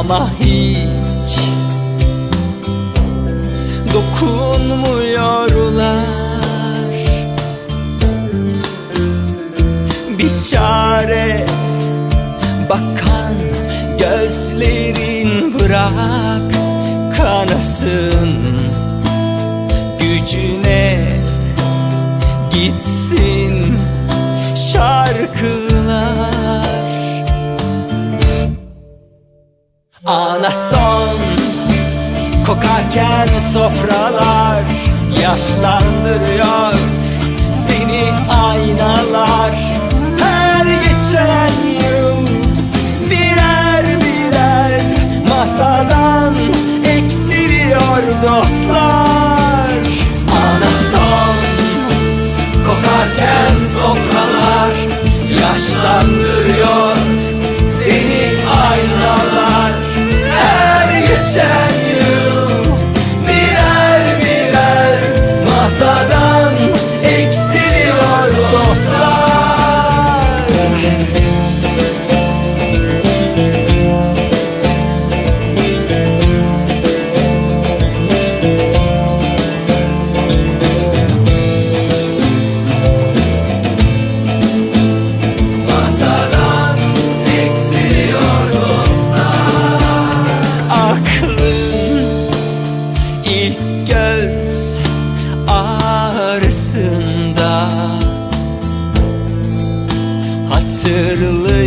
Ama hiç dokunmuyorlar Bir çare bakan gözlerin bırak kanasın. Gücüne gitsin şarkılar Son. Kokarken sofralar yaşlandırıyor seni aynalar ilk göz ağrısında Hatırlıyor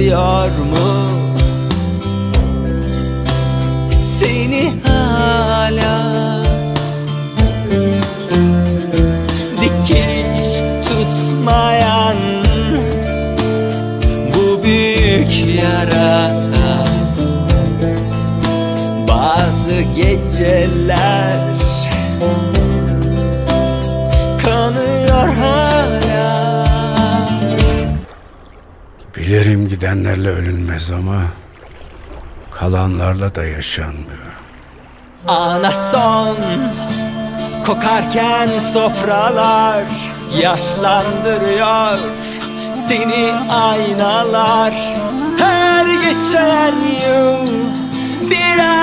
geceler. Kanıyor hala. Bilirim gidenlerle ölünmez ama kalanlarla da yaşanmıyor. Ana son kokarken sofralar yaşlandırıyor seni aynalar. Her geçen yıl birer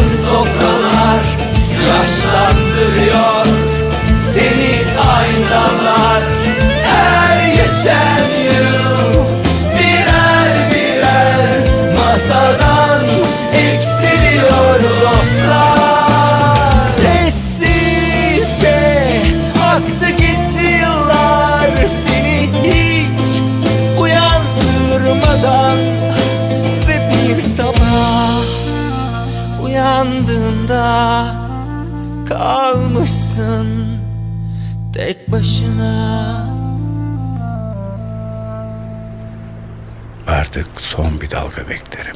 yaşlandırıyor. Seni aynalar her geçen yıl. Birer birer masadan eksiliyor dostlar. Sessizce aktı gitti yıllar seni hiç uyandırmadan. Ve bir sabah uyandığında kalmışsın tek başına Artık son bir dalga beklerim.